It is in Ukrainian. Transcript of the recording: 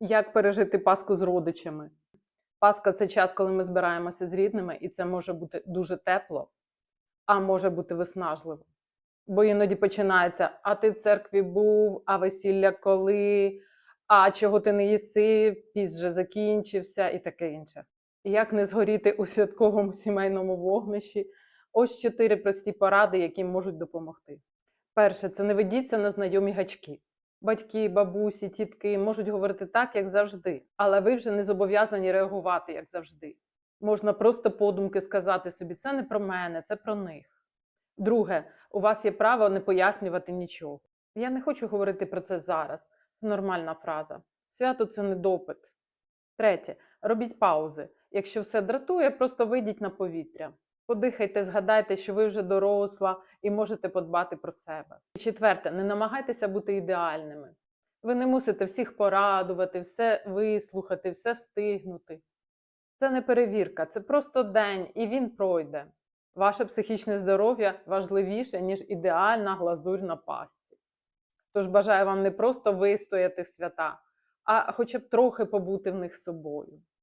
Як пережити Пасху з родичами? Пасха це час, коли ми збираємося з рідними, і це може бути дуже тепло, а може бути виснажливо. Бо іноді починається: а ти в церкві був, а весілля коли, а чого ти не їси, піс вже закінчився і таке інше. Як не згоріти у святковому сімейному вогнищі? Ось чотири прості поради, які можуть допомогти. Перше, це не ведіться на знайомі гачки. Батьки, бабусі, тітки можуть говорити так, як завжди, але ви вже не зобов'язані реагувати, як завжди. Можна просто подумки сказати собі: це не про мене, це про них. Друге, у вас є право не пояснювати нічого. Я не хочу говорити про це зараз. Це нормальна фраза. Свято це не допит. Третє, робіть паузи. Якщо все дратує, просто вийдіть на повітря. Подихайте, згадайте, що ви вже доросла і можете подбати про себе. І четверте, не намагайтеся бути ідеальними. Ви не мусите всіх порадувати, все вислухати, все встигнути. Це не перевірка, це просто день, і він пройде. Ваше психічне здоров'я важливіше, ніж ідеальна глазурь на пасті. Тож бажаю вам не просто вистояти свята, а хоча б трохи побути в них з собою.